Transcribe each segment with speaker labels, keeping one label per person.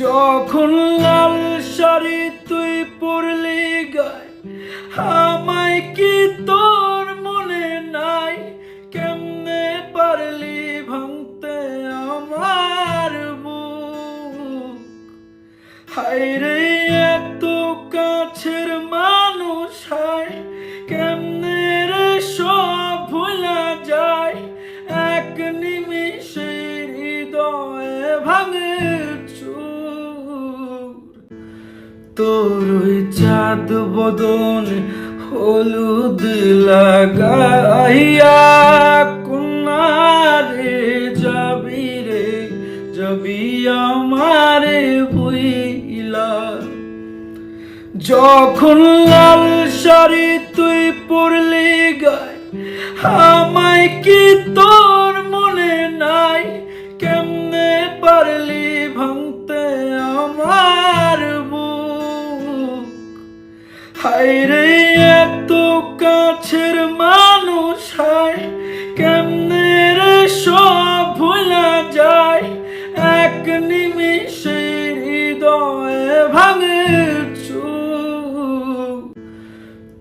Speaker 1: যখন লাল শাড়ি তুই পরলি গায়, আমায় কি তোর মনে নাই? কেমনে পারলি ভাঙতে আমার বুক? হায়রে এত কাছের মানুষ হায়, কেমনে রে সব ভুলা যায়? এক নিমিষে হৃদয়ে ভাঙে তোর ওই চাঁদ বদন হলুদ লাগাইয়া কুনারে যাবি রে, যাবি আমারে ভুইলা যখন লাল শাড়ি তুই পরলি গায়, আমায় কি তোর মনে নাই? কেমনে পারলি ভাঙতে হায়রে এত কাছের মানুষ হায়, কেমনে রে সব ভুলা যায়? এক নিমিষে হৃদয়ে ভাঙে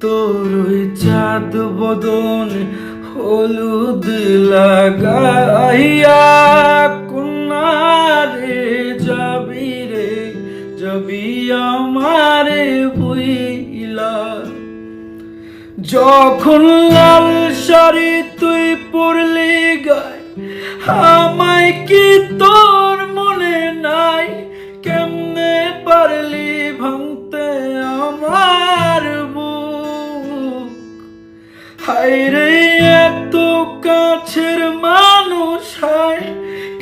Speaker 1: তোর ওই চাঁদ বদন হলুদ লাগাইয়া কুনারে যাবি রে, যাবি আমারে ভুইলা যখন লাল শাড়ি তুই পরলি গায়, আমায় কি তোর মনে নাই? কেমনে পারলি ভাঙতে আমার বুক? হাইরে এত কাছের মানুষ হায়,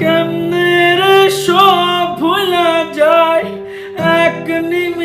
Speaker 1: কেমনে রে সব ভুলা যায়? এক নিমে